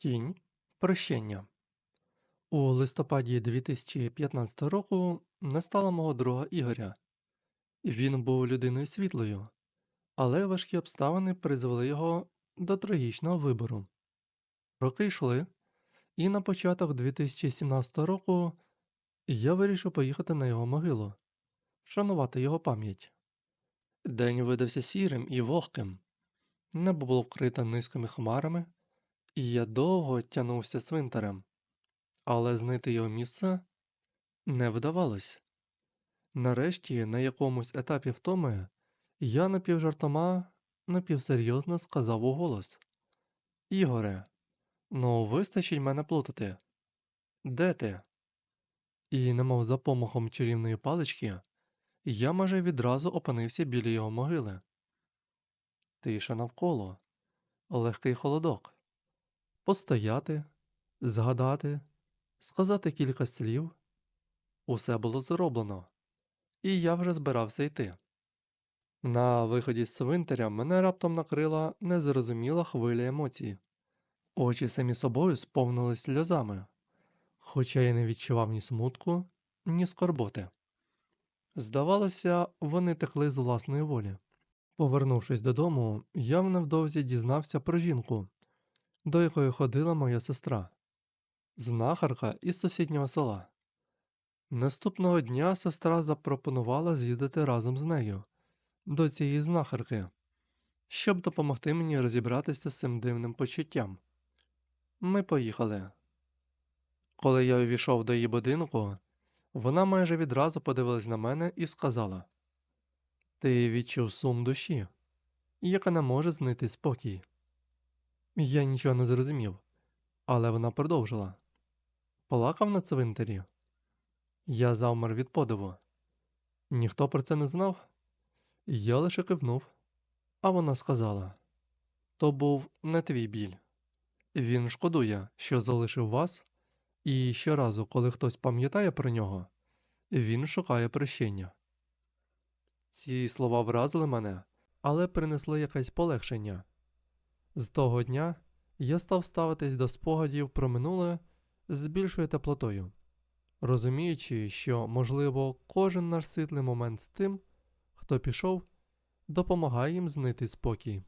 Тінь прощення. У листопаді 2015 року не стало мого друга Ігоря. Він був людиною світлою, але важкі обставини призвели його до трагічного вибору. Роки йшли, і на початок 2017 року я вирішив поїхати на його могилу, вшанувати його пам'ять. День видався сірим і вогким. Небо було вкрите низькими хмарами, і я довго тягнувся цвинтарем, але знайти його місце не вдавалось. Нарешті, на якомусь етапі втоми, я напівжартома, напівсерйозно сказав у голос Ігоре, ну вистачить мене плутати. Де ти? І, немов за помахом чарівної палички, я майже відразу опинився біля його могили. Тиша навколо, легкий холодок. Постояти, згадати, сказати кілька слів. Усе було зроблено, і я вже збирався йти. На виході з цвинтаря мене раптом накрила незрозуміла хвиля емоцій. Очі самі собою сповнились сльозами, хоча я не відчував ні смутку, ні скорботи. Здавалося, вони текли з власної волі. Повернувшись додому, я невдовзі дізнався про жінку, до якої ходила моя сестра, знахарка із сусіднього села. Наступного дня сестра запропонувала з'їздити разом з нею до цієї знахарки, щоб допомогти мені розібратися з цим дивним почуттям. Ми поїхали. Коли я увійшов до її будинку, вона майже відразу подивилась на мене і сказала: Ти відчув сум душі, яка не може знайти спокій. Я нічого не зрозумів, але вона продовжила. Плакав на цвинтарі. Я завмер від подиву. Ніхто про це не знав. Я лише кивнув, а вона сказала: То був не твій біль. Він шкодує, що залишив вас, і щоразу, коли хтось пам'ятає про нього, він шукає прощення. Ці слова вразили мене, але принесли якесь полегшення. З того дня я став ставитись до спогадів про минуле з більшою теплотою, розуміючи, що, можливо, кожен наш світлий момент з тим, хто пішов, допомагає їм знайти спокій.